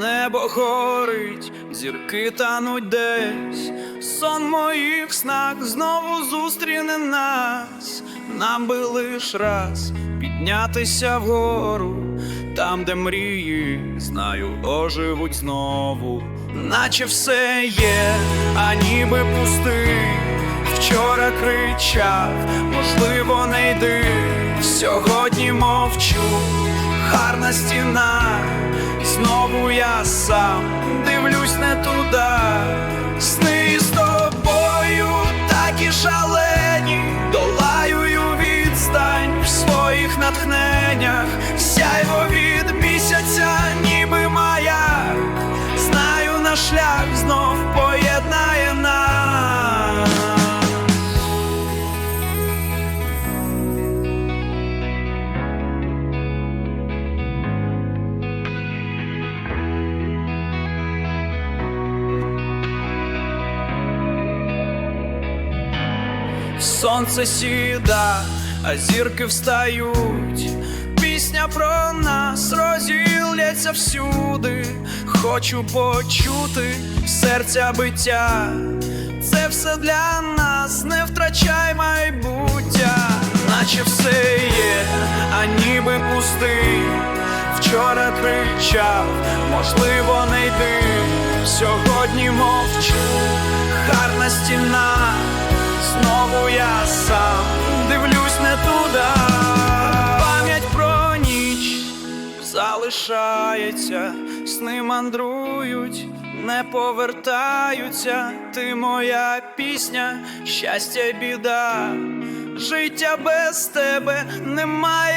небо горить, зірки тануть десь, сон моїх снах знову зустріне нас. Нам би лиш раз піднятися вгору, там, де мрії, знаю, оживуть знову, наче все є, а ніби пустий. Вчора кричав, можливо, не йди. Сьогодні мовчу, гарна стіна. Знову я сам дивлюсь не туди. Сни з тобою такі шалені, долаю відстань в своїх натхненнях, сяйво від Сонце сіда, а зірки встають. Пісня про нас розілляться всюди. Хочу почути серця биття. Це все для нас, не втрачай майбуття, наче все є, а ніби пустий. Вчора кричав, можливо, не йди. Сьогодні мовчу, гарна стіна. Я сам дивлюсь не туди. Пам'ять про ніч залишається, сни мандрують, не повертаються. Ти моя пісня, щастя, біда. Життя без тебе немає.